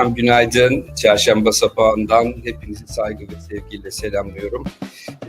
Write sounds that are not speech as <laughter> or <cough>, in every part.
Efendim günaydın. Çarşamba sabahından hepinizi saygı ve sevgiyle selamlıyorum.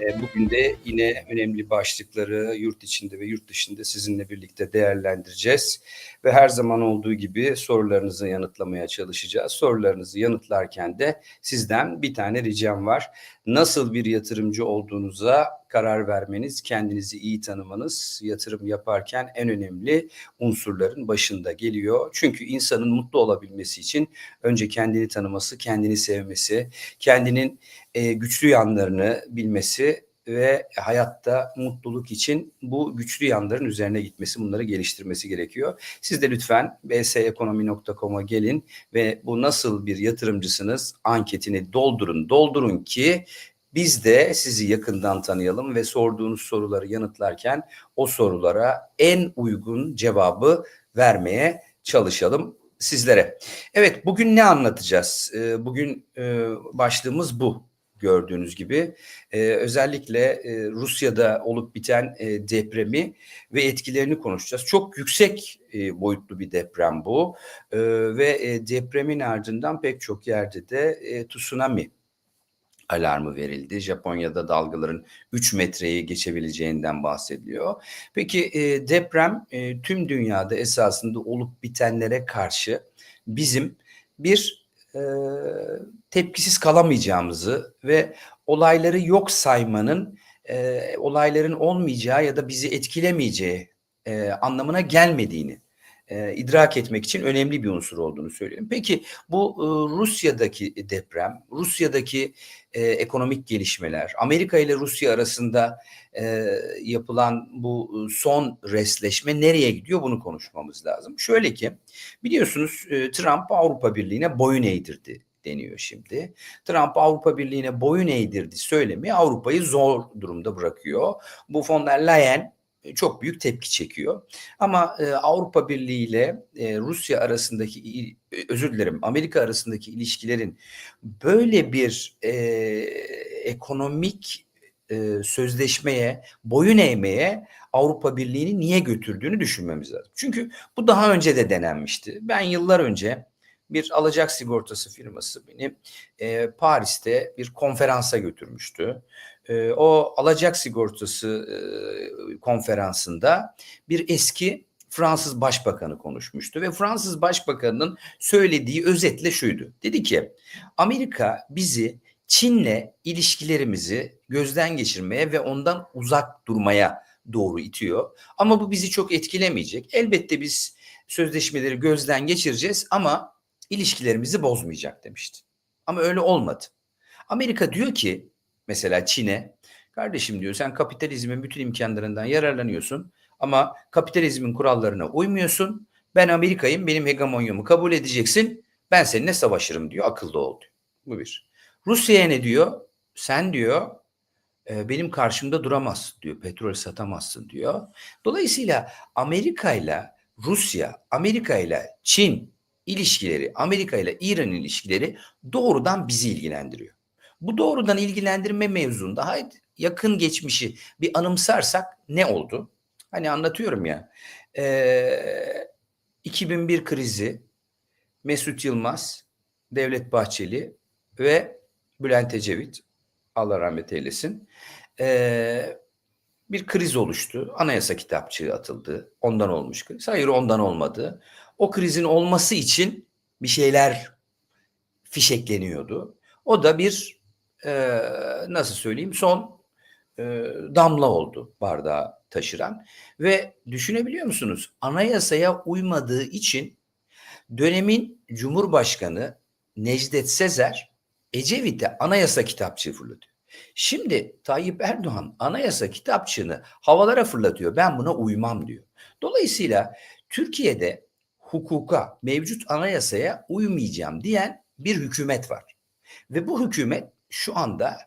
Ee, Bugün de yine önemli başlıkları yurt içinde ve yurt dışında sizinle birlikte değerlendireceğiz. Ve her zaman olduğu gibi sorularınızı yanıtlamaya çalışacağız. Sorularınızı yanıtlarken de sizden bir tane ricam var. Nasıl bir yatırımcı olduğunuza karar vermeniz, kendinizi iyi tanımanız yatırım yaparken en önemli unsurların başında geliyor. Çünkü insanın mutlu olabilmesi için önce kendini tanıması, kendini sevmesi, kendinin e, güçlü yanlarını bilmesi ve hayatta mutluluk için bu güçlü yanların üzerine gitmesi, bunları geliştirmesi gerekiyor. Siz de lütfen bsekonomi.com'a gelin ve bu nasıl bir yatırımcısınız anketini doldurun. Doldurun ki biz de sizi yakından tanıyalım ve sorduğunuz soruları yanıtlarken o sorulara en uygun cevabı vermeye çalışalım sizlere. Evet bugün ne anlatacağız? Ee, Bugün e, başlığımız bu gördüğünüz gibi. Ee, Özellikle e, Rusya'da olup biten e, depremi ve etkilerini konuşacağız. Çok yüksek boyutlu bir deprem bu Ee, ve depremin ardından pek çok yerde de tsunami alarmı verildi. Japonya'da dalgaların 3 metreyi geçebileceğinden bahsediliyor. Peki e, deprem e, tüm dünyada esasında olup bitenlere karşı bizim bir e, tepkisiz kalamayacağımızı ve olayları yok saymanın e, olayların olmayacağı ya da bizi etkilemeyeceği e, anlamına gelmediğini e, idrak etmek için önemli bir unsur olduğunu söylüyorum. Peki bu e, Rusya'daki deprem, Rusya'daki e, ekonomik gelişmeler, Amerika ile Rusya arasında e, yapılan bu e, son resleşme nereye gidiyor bunu konuşmamız lazım. Şöyle ki biliyorsunuz e, Trump Avrupa Birliği'ne boyun eğdirdi deniyor şimdi. Trump Avrupa Birliği'ne boyun eğdirdi söylemi Avrupa'yı zor durumda bırakıyor. Bu von der Leyen çok büyük tepki çekiyor. Ama e, Avrupa Birliği ile e, Rusya arasındaki e, özür dilerim Amerika arasındaki ilişkilerin böyle bir e, ekonomik e, sözleşmeye boyun eğmeye Avrupa Birliği'ni niye götürdüğünü düşünmemiz lazım. Çünkü bu daha önce de denenmişti. Ben yıllar önce bir alacak sigortası firması beni e, Paris'te bir konferansa götürmüştü. E, o alacak sigortası e, konferansında bir eski Fransız Başbakanı konuşmuştu ve Fransız Başbakanının söylediği özetle şuydu. Dedi ki Amerika bizi Çin'le ilişkilerimizi gözden geçirmeye ve ondan uzak durmaya doğru itiyor. Ama bu bizi çok etkilemeyecek. Elbette biz sözleşmeleri gözden geçireceğiz ama ilişkilerimizi bozmayacak demişti. Ama öyle olmadı. Amerika diyor ki mesela Çin'e kardeşim diyor sen kapitalizmin bütün imkanlarından yararlanıyorsun ama kapitalizmin kurallarına uymuyorsun. Ben Amerika'yım benim hegemonyomu kabul edeceksin. Ben seninle savaşırım diyor akıllı ol diyor. Bu bir. Rusya'ya ne diyor? Sen diyor e, benim karşımda duramaz diyor. Petrol satamazsın diyor. Dolayısıyla Amerika ile Rusya, Amerika ile Çin ilişkileri, Amerika ile İran ilişkileri doğrudan bizi ilgilendiriyor. Bu doğrudan ilgilendirme mevzunda haydi yakın geçmişi bir anımsarsak ne oldu? Hani anlatıyorum ya. E, 2001 krizi Mesut Yılmaz, Devlet Bahçeli ve Bülent Ecevit Allah rahmet eylesin. e, bir kriz oluştu. Anayasa kitapçığı atıldı. Ondan olmuş kriz. Hayır ondan olmadı. O krizin olması için bir şeyler fişekleniyordu. O da bir e, nasıl söyleyeyim son e, damla oldu bardağı taşıran. Ve düşünebiliyor musunuz? Anayasaya uymadığı için dönemin Cumhurbaşkanı Necdet Sezer Ecevit'e anayasa kitapçığı fırlatıyor. Şimdi Tayyip Erdoğan anayasa kitapçığını havalara fırlatıyor. Ben buna uymam diyor. Dolayısıyla Türkiye'de hukuka, mevcut anayasaya uymayacağım diyen bir hükümet var. Ve bu hükümet şu anda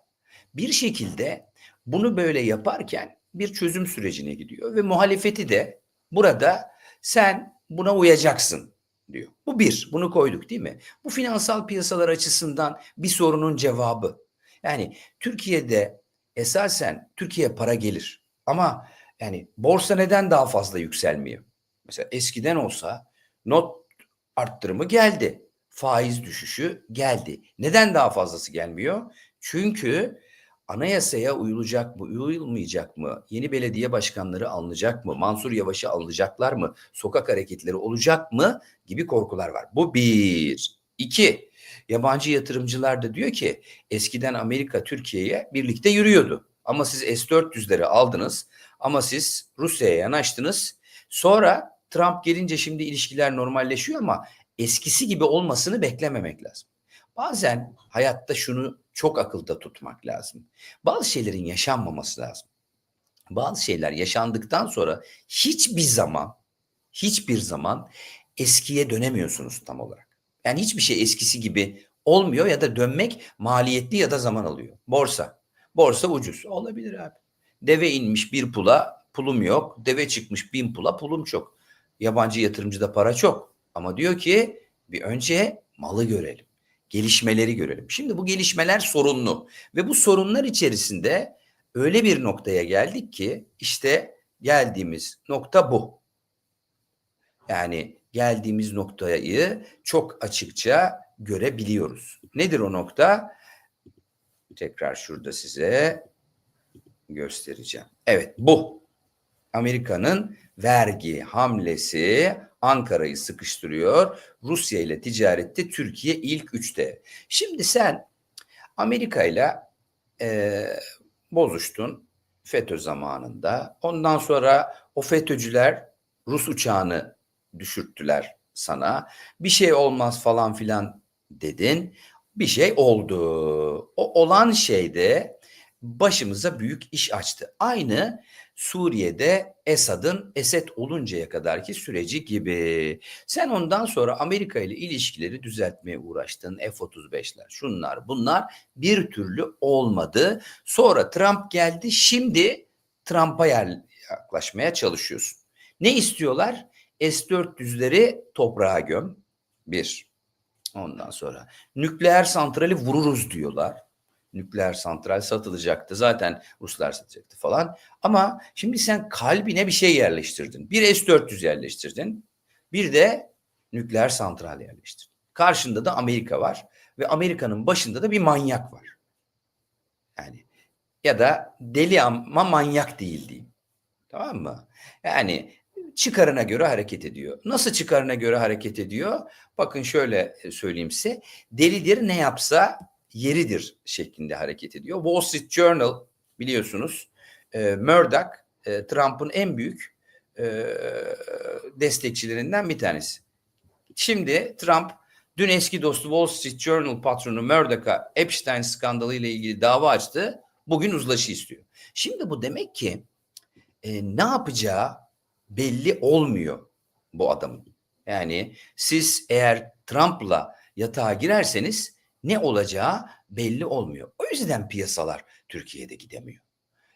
bir şekilde bunu böyle yaparken bir çözüm sürecine gidiyor ve muhalefeti de burada sen buna uyacaksın diyor. Bu bir, bunu koyduk değil mi? Bu finansal piyasalar açısından bir sorunun cevabı. Yani Türkiye'de esasen Türkiye para gelir ama yani borsa neden daha fazla yükselmiyor? Mesela eskiden olsa not arttırımı geldi. Faiz düşüşü geldi. Neden daha fazlası gelmiyor? Çünkü anayasaya uyulacak mı, uyulmayacak mı? Yeni belediye başkanları alınacak mı? Mansur Yavaş'ı alacaklar mı? Sokak hareketleri olacak mı? Gibi korkular var. Bu bir. İki, yabancı yatırımcılar da diyor ki eskiden Amerika Türkiye'ye birlikte yürüyordu. Ama siz S-400'leri aldınız ama siz Rusya'ya yanaştınız. Sonra Trump gelince şimdi ilişkiler normalleşiyor ama eskisi gibi olmasını beklememek lazım. Bazen hayatta şunu çok akılda tutmak lazım. Bazı şeylerin yaşanmaması lazım. Bazı şeyler yaşandıktan sonra hiçbir zaman hiçbir zaman eskiye dönemiyorsunuz tam olarak. Yani hiçbir şey eskisi gibi olmuyor ya da dönmek maliyetli ya da zaman alıyor. Borsa. Borsa ucuz. Olabilir abi. Deve inmiş bir pula pulum yok. Deve çıkmış bin pula pulum çok. Yabancı yatırımcıda para çok. Ama diyor ki bir önce malı görelim. Gelişmeleri görelim. Şimdi bu gelişmeler sorunlu. Ve bu sorunlar içerisinde öyle bir noktaya geldik ki işte geldiğimiz nokta bu. Yani geldiğimiz noktayı çok açıkça görebiliyoruz. Nedir o nokta? Tekrar şurada size göstereceğim. Evet bu. Amerika'nın vergi hamlesi Ankara'yı sıkıştırıyor. Rusya ile ticarette Türkiye ilk üçte. Şimdi sen Amerika ile e, bozuştun FETÖ zamanında. Ondan sonra o FETÖ'cüler Rus uçağını düşürttüler sana. Bir şey olmaz falan filan dedin. Bir şey oldu. O olan şeyde başımıza büyük iş açtı. Aynı Suriye'de Esad'ın Esed oluncaya kadarki süreci gibi. Sen ondan sonra Amerika ile ilişkileri düzeltmeye uğraştın. F-35'ler, şunlar bunlar bir türlü olmadı. Sonra Trump geldi. Şimdi Trump'a yaklaşmaya çalışıyorsun. Ne istiyorlar? S-400'leri toprağa göm. Bir. Ondan sonra nükleer santrali vururuz diyorlar. Nükleer santral satılacaktı. Zaten Ruslar satacaktı falan. Ama şimdi sen kalbine bir şey yerleştirdin. Bir S-400 yerleştirdin. Bir de nükleer santral yerleştirdin. Karşında da Amerika var. Ve Amerika'nın başında da bir manyak var. Yani ya da deli ama manyak değil diyeyim. Tamam mı? Yani çıkarına göre hareket ediyor. Nasıl çıkarına göre hareket ediyor? Bakın şöyle söyleyeyim size. Delidir ne yapsa yeridir şeklinde hareket ediyor. Wall Street Journal biliyorsunuz e, Murdoch e, Trump'ın en büyük e, destekçilerinden bir tanesi. Şimdi Trump dün eski dostu Wall Street Journal patronu Murdoch'a Epstein skandalı ile ilgili dava açtı. Bugün uzlaşı istiyor. Şimdi bu demek ki e, ne yapacağı belli olmuyor bu adamın. Yani siz eğer Trump'la yatağa girerseniz ne olacağı belli olmuyor. O yüzden piyasalar Türkiye'de gidemiyor.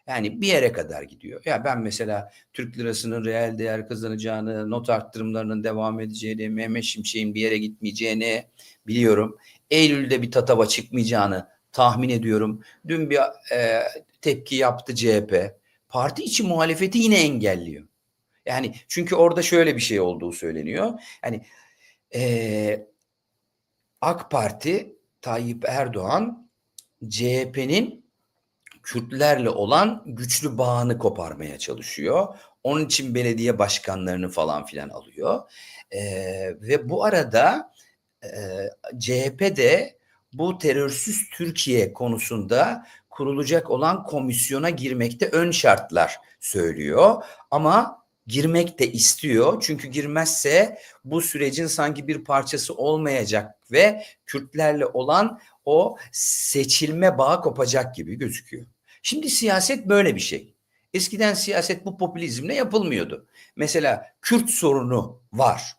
Yani bir yere kadar gidiyor. Ya ben mesela Türk lirasının reel değer kazanacağını, not arttırımlarının devam edeceğini, Mehmet Şimşek'in bir yere gitmeyeceğini biliyorum. Eylül'de bir tatava çıkmayacağını tahmin ediyorum. Dün bir e, tepki yaptı CHP. Parti içi muhalefeti yine engelliyor. Yani çünkü orada şöyle bir şey olduğu söyleniyor. Yani e, AK Parti Tayyip Erdoğan CHP'nin Kürtlerle olan güçlü bağını koparmaya çalışıyor. Onun için belediye başkanlarını falan filan alıyor. E, ve bu arada e, CHP de bu terörsüz Türkiye konusunda kurulacak olan komisyona girmekte ön şartlar söylüyor. Ama girmek de istiyor. Çünkü girmezse bu sürecin sanki bir parçası olmayacak ve Kürtlerle olan o seçilme bağı kopacak gibi gözüküyor. Şimdi siyaset böyle bir şey. Eskiden siyaset bu popülizmle yapılmıyordu. Mesela Kürt sorunu var.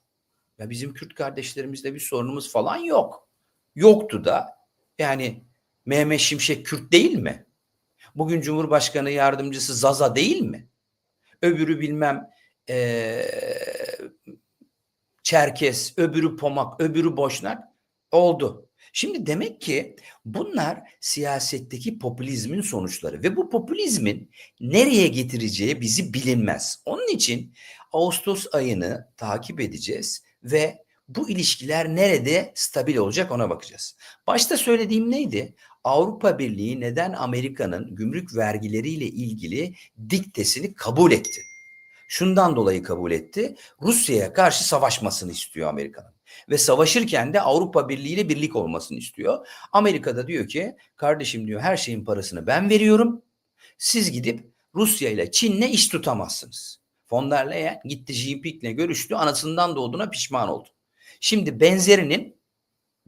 Ya bizim Kürt kardeşlerimizde bir sorunumuz falan yok. Yoktu da. Yani Mehmet Şimşek Kürt değil mi? Bugün Cumhurbaşkanı yardımcısı Zaza değil mi? Öbürü bilmem e, Çerkes, öbürü Pomak, öbürü Boşnak oldu. Şimdi demek ki bunlar siyasetteki popülizmin sonuçları ve bu popülizmin nereye getireceği bizi bilinmez. Onun için Ağustos ayını takip edeceğiz ve bu ilişkiler nerede stabil olacak ona bakacağız. Başta söylediğim neydi? Avrupa Birliği neden Amerika'nın gümrük vergileriyle ilgili diktesini kabul etti? Şundan dolayı kabul etti. Rusya'ya karşı savaşmasını istiyor Amerika'nın. Ve savaşırken de Avrupa Birliği ile birlik olmasını istiyor. Amerika da diyor ki kardeşim diyor her şeyin parasını ben veriyorum. Siz gidip Rusya ile Çin'le iş tutamazsınız. Von der Leyen gitti Xi Jinping'le görüştü. Anasından doğduğuna pişman oldu. Şimdi benzerinin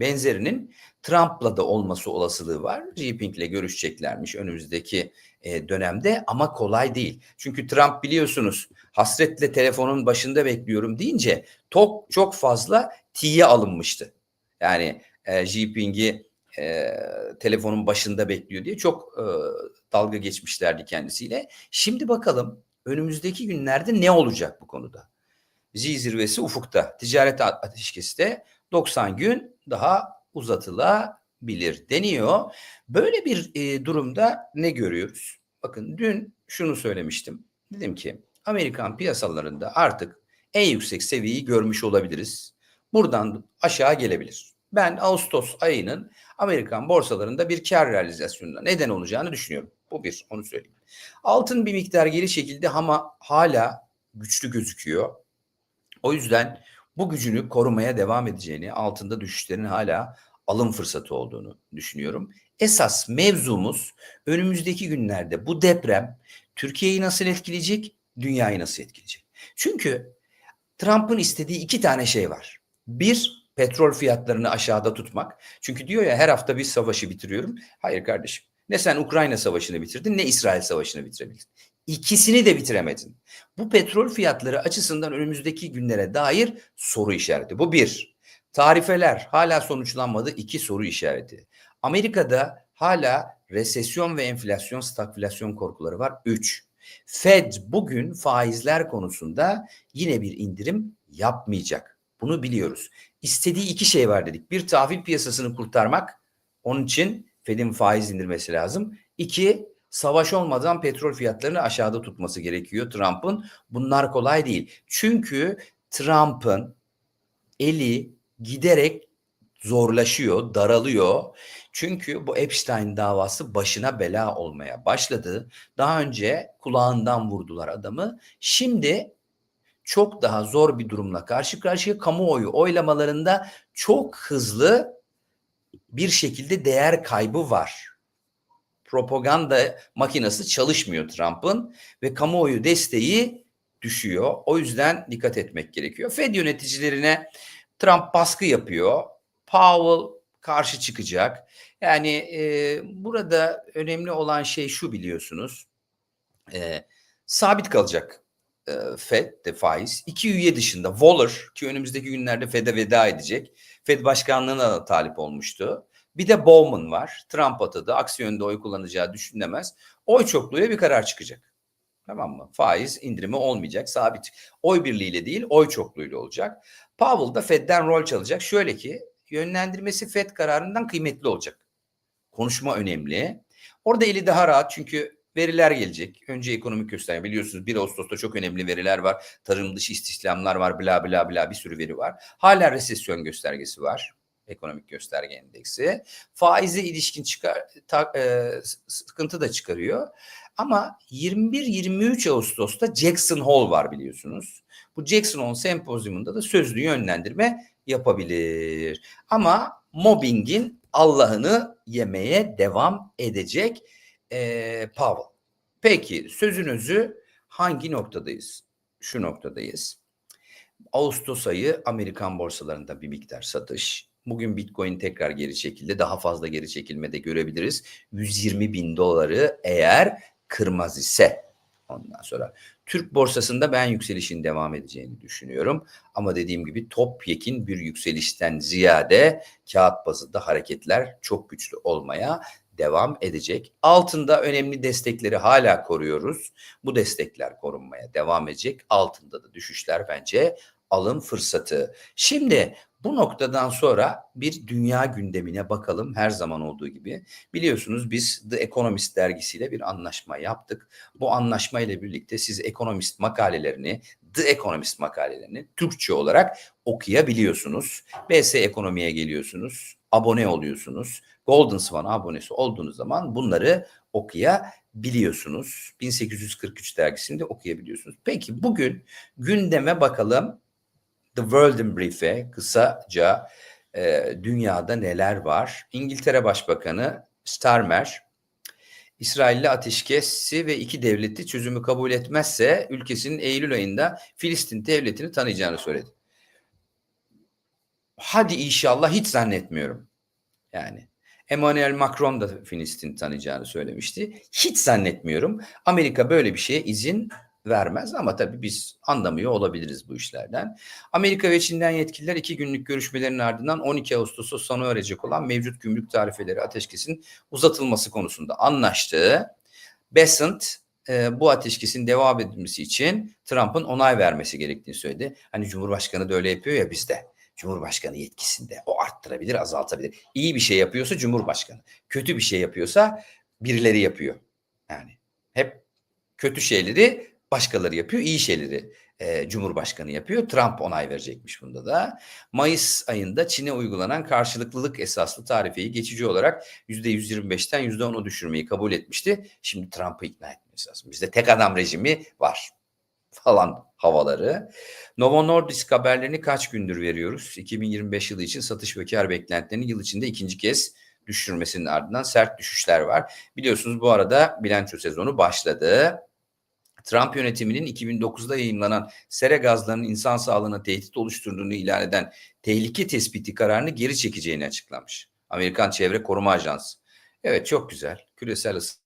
benzerinin Trump'la da olması olasılığı var. Xi Jinping'le görüşeceklermiş önümüzdeki e, dönemde ama kolay değil. Çünkü Trump biliyorsunuz hasretle telefonun başında bekliyorum deyince çok çok fazla tiye alınmıştı. Yani e, Xi Jinping'i e, telefonun başında bekliyor diye çok e, dalga geçmişlerdi kendisiyle. Şimdi bakalım önümüzdeki günlerde ne olacak bu konuda? Xi zirvesi ufukta, ticaret ateşkesi de 90 gün daha uzatılabilir deniyor. Böyle bir e, durumda ne görüyoruz? Bakın dün şunu söylemiştim. Dedim ki Amerikan piyasalarında artık en yüksek seviyeyi görmüş olabiliriz. Buradan aşağı gelebilir. Ben Ağustos ayının Amerikan borsalarında bir kar realizasyonuna neden olacağını düşünüyorum. Bu bir, onu söyleyeyim. Altın bir miktar geri çekildi ama hala güçlü gözüküyor. O yüzden bu gücünü korumaya devam edeceğini, altında düşüşlerin hala alım fırsatı olduğunu düşünüyorum. Esas mevzumuz önümüzdeki günlerde bu deprem Türkiye'yi nasıl etkileyecek, dünyayı nasıl etkileyecek? Çünkü Trump'ın istediği iki tane şey var. Bir, petrol fiyatlarını aşağıda tutmak. Çünkü diyor ya her hafta bir savaşı bitiriyorum. Hayır kardeşim. Ne sen Ukrayna savaşını bitirdin ne İsrail savaşını bitirebildin. İkisini de bitiremedin. Bu petrol fiyatları açısından önümüzdeki günlere dair soru işareti. Bu bir. Tarifeler hala sonuçlanmadı. iki soru işareti. Amerika'da hala resesyon ve enflasyon, stagflasyon korkuları var. Üç. Fed bugün faizler konusunda yine bir indirim yapmayacak. Bunu biliyoruz. İstediği iki şey var dedik. Bir tahvil piyasasını kurtarmak. Onun için Fed'in faiz indirmesi lazım. İki, savaş olmadan petrol fiyatlarını aşağıda tutması gerekiyor Trump'ın. Bunlar kolay değil. Çünkü Trump'ın eli giderek zorlaşıyor, daralıyor. Çünkü bu Epstein davası başına bela olmaya başladı. Daha önce kulağından vurdular adamı. Şimdi çok daha zor bir durumla karşı karşıya kamuoyu oylamalarında çok hızlı bir şekilde değer kaybı var. Propaganda makinesi çalışmıyor Trump'ın ve kamuoyu desteği düşüyor. O yüzden dikkat etmek gerekiyor. Fed yöneticilerine Trump baskı yapıyor. Powell karşı çıkacak. Yani e, burada önemli olan şey şu biliyorsunuz. E, sabit kalacak e, Fed de faiz. İki üye dışında Waller ki önümüzdeki günlerde Fed'e veda edecek. Fed başkanlığına da talip olmuştu. Bir de Bowman var. Trump atadı. Aksi yönde oy kullanacağı düşünülemez. Oy çokluğuyla bir karar çıkacak. Tamam mı? Faiz indirimi olmayacak. Sabit. Oy birliğiyle değil, oy çokluğuyla olacak. Powell da Fed'den rol çalacak. Şöyle ki yönlendirmesi Fed kararından kıymetli olacak. Konuşma önemli. Orada eli daha rahat çünkü veriler gelecek. Önce ekonomik gösterge biliyorsunuz 1 Ağustos'ta çok önemli veriler var. Tarım dışı istihdamlar var bla bla bla bir sürü veri var. Hala resesyon göstergesi var. Ekonomik gösterge endeksi. Faize ilişkin çıkar, ta, e, sıkıntı da çıkarıyor. Ama 21-23 Ağustos'ta Jackson Hole var biliyorsunuz. Bu Jackson Hole sempozyumunda da sözlü yönlendirme yapabilir. Ama mobbingin Allah'ını yemeye devam edecek e, Powell. Peki sözünüzü hangi noktadayız? Şu noktadayız. Ağustos ayı Amerikan borsalarında bir miktar satış. Bugün Bitcoin tekrar geri çekildi. Daha fazla geri çekilme de görebiliriz. 120 bin doları eğer kırmaz ise ondan sonra Türk borsasında ben yükselişin devam edeceğini düşünüyorum. Ama dediğim gibi topyekin bir yükselişten ziyade kağıt bazında hareketler çok güçlü olmaya devam edecek. Altında önemli destekleri hala koruyoruz. Bu destekler korunmaya devam edecek. Altında da düşüşler bence alım fırsatı. Şimdi bu noktadan sonra bir dünya gündemine bakalım her zaman olduğu gibi. Biliyorsunuz biz The Economist dergisiyle bir anlaşma yaptık. Bu anlaşma ile birlikte siz Economist makalelerini The Economist makalelerini Türkçe olarak okuyabiliyorsunuz. BS Ekonomi'ye geliyorsunuz, abone oluyorsunuz. Golden Swan abonesi olduğunuz zaman bunları okuyabiliyorsunuz. 1843 dergisinde okuyabiliyorsunuz. Peki bugün gündeme bakalım. The World in Brief'e kısaca e, dünyada neler var? İngiltere Başbakanı Starmer, İsrail'le ateşkesi ve iki devletli çözümü kabul etmezse ülkesinin Eylül ayında Filistin devletini tanıyacağını söyledi. Hadi inşallah hiç zannetmiyorum. Yani Emmanuel Macron da Filistin tanıyacağını söylemişti. Hiç zannetmiyorum. Amerika böyle bir şeye izin vermez ama tabii biz anlamıyor olabiliriz bu işlerden. Amerika ve Çin'den yetkililer iki günlük görüşmelerin ardından 12 Ağustos'ta sona erecek olan mevcut gümrük tarifeleri ateşkesin uzatılması konusunda anlaştı. Besant e, bu ateşkesin devam edilmesi için Trump'ın onay vermesi gerektiğini söyledi. Hani Cumhurbaşkanı da öyle yapıyor ya bizde. Cumhurbaşkanı yetkisinde. O arttırabilir, azaltabilir. İyi bir şey yapıyorsa Cumhurbaşkanı. Kötü bir şey yapıyorsa birileri yapıyor. Yani hep kötü şeyleri başkaları yapıyor, iyi şeyleri e, Cumhurbaşkanı yapıyor. Trump onay verecekmiş bunda da. Mayıs ayında Çin'e uygulanan karşılıklılık esaslı tarifeyi geçici olarak %125'ten %10'a düşürmeyi kabul etmişti. Şimdi Trump'ı ikna etmesi lazım. Bizde tek adam rejimi var <laughs> falan havaları. Novo Nordisk haberlerini kaç gündür veriyoruz? 2025 yılı için satış ve kar beklentilerini yıl içinde ikinci kez düşürmesinin ardından sert düşüşler var. Biliyorsunuz bu arada bilanço sezonu başladı. Trump yönetiminin 2009'da yayınlanan sera gazlarının insan sağlığına tehdit oluşturduğunu ilan eden tehlike tespiti kararını geri çekeceğini açıklamış. Amerikan Çevre Koruma Ajansı. Evet çok güzel. Küresel ısı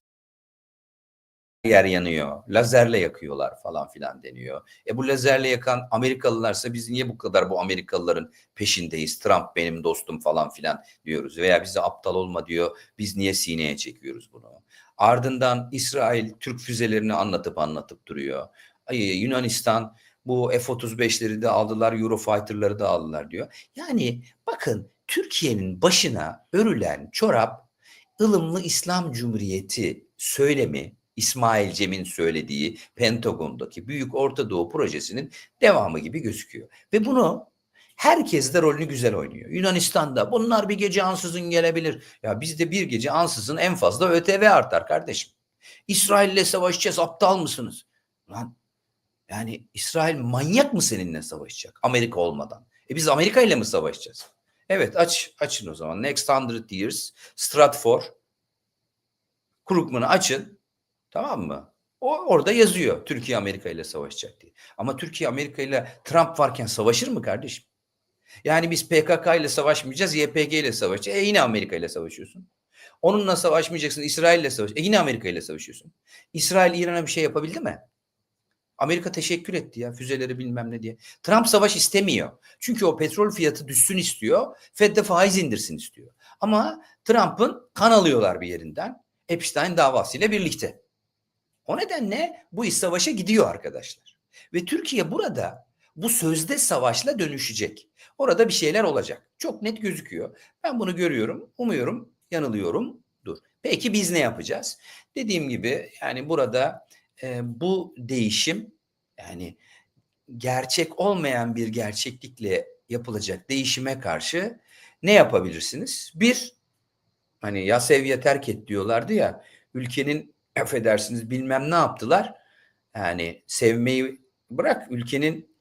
yer yanıyor. Lazerle yakıyorlar falan filan deniyor. E bu lazerle yakan Amerikalılarsa biz niye bu kadar bu Amerikalıların peşindeyiz? Trump benim dostum falan filan diyoruz. Veya bize aptal olma diyor. Biz niye sineye çekiyoruz bunu? Ardından İsrail Türk füzelerini anlatıp anlatıp duruyor. Yunanistan bu F-35'leri de aldılar, Eurofighter'ları da aldılar diyor. Yani bakın Türkiye'nin başına örülen çorap ılımlı İslam Cumhuriyeti söylemi İsmail Cem'in söylediği Pentagon'daki Büyük Orta Doğu projesinin devamı gibi gözüküyor. Ve bunu herkes de rolünü güzel oynuyor. Yunanistan'da bunlar bir gece ansızın gelebilir. Ya bizde bir gece ansızın en fazla ÖTV artar kardeşim. İsrail'le savaşacağız aptal mısınız? Lan yani İsrail manyak mı seninle savaşacak Amerika olmadan? E biz Amerika ile mi savaşacağız? Evet aç açın o zaman. Next 100 Years Stratfor Krugman'ı açın. Tamam mı? O orada yazıyor Türkiye Amerika ile savaşacak diye. Ama Türkiye Amerika ile Trump varken savaşır mı kardeşim? Yani biz PKK ile savaşmayacağız, YPG ile savaşacağız. E yine Amerika ile savaşıyorsun. Onunla savaşmayacaksın, İsrail ile savaş. E yine Amerika ile savaşıyorsun. İsrail İran'a bir şey yapabildi mi? Amerika teşekkür etti ya füzeleri bilmem ne diye. Trump savaş istemiyor. Çünkü o petrol fiyatı düşsün istiyor. Fed de faiz indirsin istiyor. Ama Trump'ın kan alıyorlar bir yerinden. Epstein davasıyla birlikte. O nedenle bu iş savaşa gidiyor arkadaşlar. Ve Türkiye burada bu sözde savaşla dönüşecek. Orada bir şeyler olacak. Çok net gözüküyor. Ben bunu görüyorum. Umuyorum yanılıyorum. Dur. Peki biz ne yapacağız? Dediğim gibi yani burada e, bu değişim yani gerçek olmayan bir gerçeklikle yapılacak değişime karşı ne yapabilirsiniz? Bir, hani ya seviye terk et diyorlardı ya, ülkenin affedersiniz bilmem ne yaptılar. Yani sevmeyi bırak ülkenin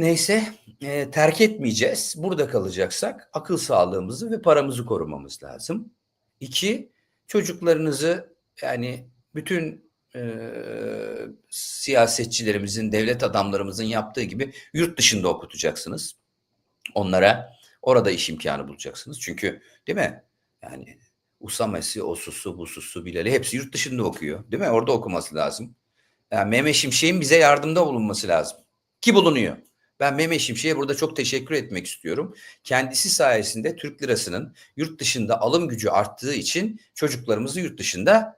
neyse e, terk etmeyeceğiz. Burada kalacaksak akıl sağlığımızı ve paramızı korumamız lazım. İki, çocuklarınızı yani bütün e, siyasetçilerimizin, devlet adamlarımızın yaptığı gibi yurt dışında okutacaksınız. Onlara orada iş imkanı bulacaksınız. Çünkü değil mi? Yani Usamesi, Osusu, Bususu, Bilal'i hepsi yurt dışında okuyor. Değil mi? Orada okuması lazım. Yani Mehmet Şimşek'in bize yardımda bulunması lazım. Ki bulunuyor. Ben Mehmet Şimşek'e burada çok teşekkür etmek istiyorum. Kendisi sayesinde Türk lirasının yurt dışında alım gücü arttığı için çocuklarımızı yurt dışında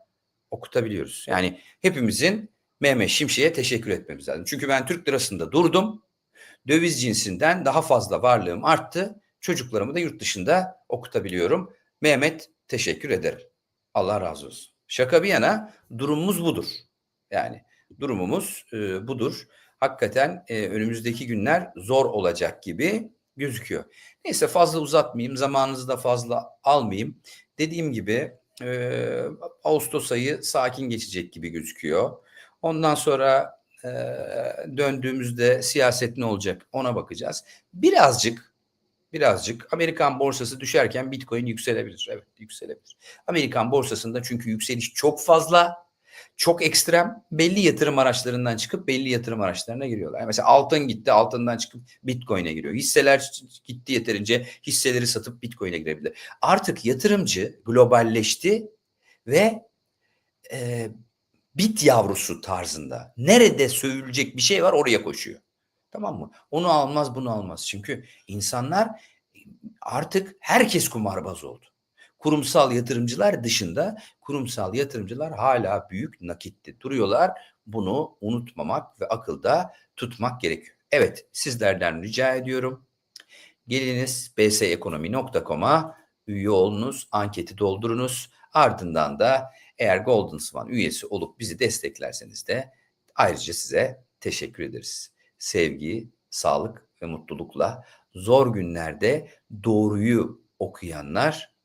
okutabiliyoruz. Yani hepimizin Mehmet Şimşek'e teşekkür etmemiz lazım. Çünkü ben Türk lirasında durdum. Döviz cinsinden daha fazla varlığım arttı. Çocuklarımı da yurt dışında okutabiliyorum. Mehmet teşekkür ederim. Allah razı olsun. Şaka bir yana durumumuz budur. Yani durumumuz e, budur. Hakikaten e, önümüzdeki günler zor olacak gibi gözüküyor. Neyse fazla uzatmayayım, zamanınızı da fazla almayayım. Dediğim gibi e, Ağustos ayı sakin geçecek gibi gözüküyor. Ondan sonra e, döndüğümüzde siyaset ne olacak ona bakacağız. Birazcık birazcık Amerikan borsası düşerken Bitcoin yükselebilir. Evet yükselebilir. Amerikan borsasında çünkü yükseliş çok fazla, çok ekstrem. Belli yatırım araçlarından çıkıp belli yatırım araçlarına giriyorlar. Mesela altın gitti, altından çıkıp Bitcoin'e giriyor. Hisseler gitti yeterince hisseleri satıp Bitcoin'e girebilir. Artık yatırımcı globalleşti ve e, bit yavrusu tarzında. Nerede söğülecek bir şey var oraya koşuyor. Tamam mı? Onu almaz bunu almaz. Çünkü insanlar artık herkes kumarbaz oldu. Kurumsal yatırımcılar dışında kurumsal yatırımcılar hala büyük nakitte duruyorlar. Bunu unutmamak ve akılda tutmak gerekiyor. Evet sizlerden rica ediyorum. Geliniz bsekonomi.com'a üye olunuz, anketi doldurunuz. Ardından da eğer Golden Swan üyesi olup bizi desteklerseniz de ayrıca size teşekkür ederiz. Sevgi, sağlık ve mutlulukla zor günlerde doğruyu okuyanlar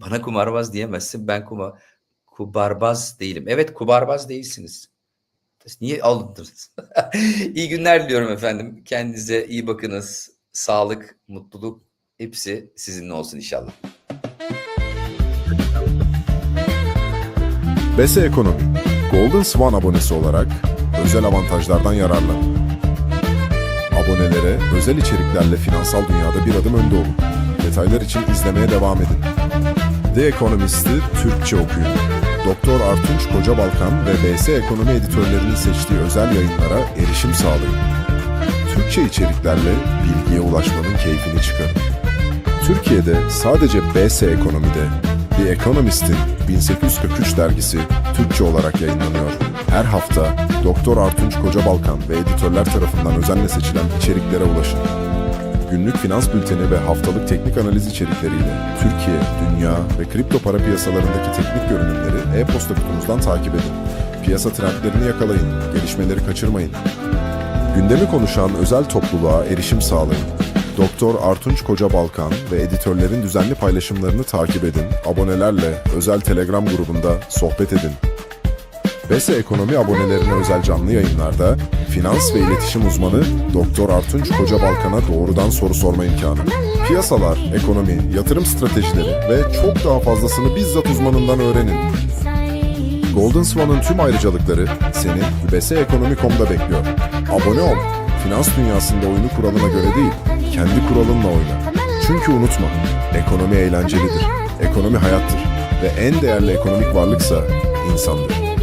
bana kumarbaz diyemezsin. Ben kuma, kubarbaz değilim. Evet kubarbaz değilsiniz. Niye alındınız? <laughs> iyi günler diliyorum efendim. Kendinize iyi bakınız. Sağlık, mutluluk hepsi sizinle olsun inşallah. BS Ekonomi, Golden Swan abonesi olarak özel avantajlardan yararlan. Abonelere özel içeriklerle finansal dünyada bir adım önde olun. Detaylar için izlemeye devam edin. The Economist'i Türkçe okuyun. Doktor Artunç Kocabalkan ve BS Ekonomi editörlerinin seçtiği özel yayınlara erişim sağlayın. Türkçe içeriklerle bilgiye ulaşmanın keyfini çıkarın. Türkiye'de sadece BS Ekonomi'de The Economist'in 1843 dergisi Türkçe olarak yayınlanıyor. Her hafta Doktor Artunç Kocabalkan ve editörler tarafından özenle seçilen içeriklere ulaşın. Günlük finans bülteni ve haftalık teknik analiz içerikleriyle Türkiye, dünya ve kripto para piyasalarındaki teknik görünümleri e-posta kutunuzdan takip edin. Piyasa trendlerini yakalayın, gelişmeleri kaçırmayın. Gündemi konuşan özel topluluğa erişim sağlayın. Doktor Artunç Kocabalkan ve editörlerin düzenli paylaşımlarını takip edin. Abonelerle özel Telegram grubunda sohbet edin. BESE Ekonomi abonelerine özel canlı yayınlarda finans ve iletişim uzmanı Doktor Artunç Kocabalkan'a doğrudan soru sorma imkanı. Piyasalar, ekonomi, yatırım stratejileri ve çok daha fazlasını bizzat uzmanından öğrenin. Golden Swan'ın tüm ayrıcalıkları seni beseekonomi.com'da bekliyor. Abone ol. Finans dünyasında oyunu kuralına göre değil, kendi kuralınla oyna. Çünkü unutma, ekonomi eğlencelidir, ekonomi hayattır ve en değerli ekonomik varlıksa insandır.